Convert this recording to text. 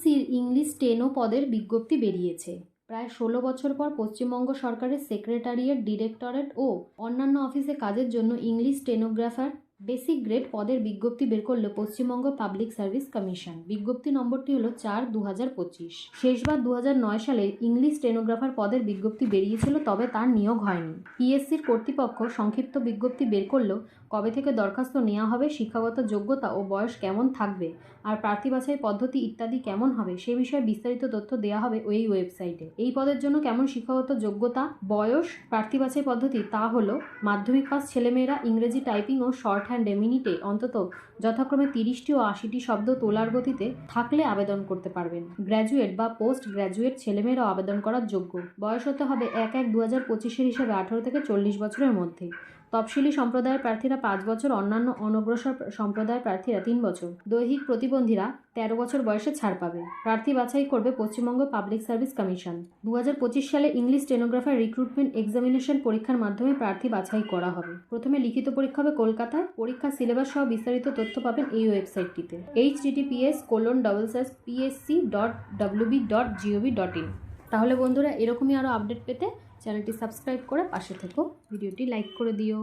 পিএসসির English টেনো পদের বিজ্ঞপ্তি বেরিয়েছে। প্রায় ষোলো বছর পর পশ্চিমবঙ্গ সরকারের সেক্রেটারিয়েট, ডিরেক্টরেট ও অন্যান্য অফিসে কাজের জন্য ইংলিশ স্টেনোগ্রাফার বেসিক গ্রেড পদের বিজ্ঞপ্তি বের করল পশ্চিমবঙ্গ পাবলিক সার্ভিস কমিশন। বিজ্ঞপ্তি নম্বরটি হলো চার দু হাজার পঁচিশ। শেষবার দু নয় সালে ইংলিশ স্টেনোগ্রাফার পদের বিজ্ঞপ্তি বেরিয়েছিল, তবে তার নিয়োগ হয়নি। পিএসসির কর্তৃপক্ষ সংক্ষিপ্ত বিজ্ঞপ্তি বের করলেও কবে থেকে দরখাস্ত নেওয়া হবে, শিক্ষাগত যোগ্যতা ও বয়স কেমন থাকবে, আর প্রার্থী বাছাই পদ্ধতি ইত্যাদি কেমন হবে, সে বিষয়ে বিস্তারিত তথ্য দেওয়া হবে ওই ওয়েবসাইটে। এই পদের জন্য কেমন শিক্ষাগত যোগ্যতা, বয়স, প্রার্থী বাছাই পদ্ধতি, তা হলো মাধ্যমিক পাস ছেলেমেয়েরা ইংরেজি টাইপিং ও শর্ট হ্যান্ডে মিনিটে অন্তত যথাক্রমে তিরিশটি ও আশিটি শব্দ তোলার গতিতে থাকলে আবেদন করতে পারবেন। গ্র্যাজুয়েট বা পোস্ট গ্র্যাজুয়েট ছেলেমেয়েরাও আবেদন করার যোগ্য। বয়স হতে হবে এক এক দু হাজার পঁচিশের হিসাবে আঠারো থেকে চল্লিশ বছরের মধ্যে। তফসিলি সম্প্রদায়ের প্রার্থীরা পাঁচ বছর, অন্যান্য অনগ্রসর সম্প্রদায়ের প্রার্থীরা তিন বছর। দৈহিক প্রতিবন্ধীরা তেরো বছর বয়সে ছাড় পাবে। প্রার্থী বাছাই করবে পশ্চিমবঙ্গ পাবলিক সার্ভিস কমিশন। দু হাজার পঁচিশ সালে ইংলিশ টেনোগ্রাফার রিক্রুটমেন্ট এক্সামিনেশন পরীক্ষার মাধ্যমে প্রার্থী বাছাই করা হবে। প্রথমে লিখিত পরীক্ষা হবে কলকাতায় পরীক্ষার সিলেবাস সহ বিস্তারিত তথ্য পাবেন এই ওয়েবসাইটটিতে। H TTPS colon double স্যাস PSC dot WB dot GOV dot in তাহলে বন্ধুরা, এরকমই আরও আপডেট পেতে চ্যানেলটি সাবস্ক্রাইব করে পাশে থেকো। ভিডিওটি লাইক করে দিও।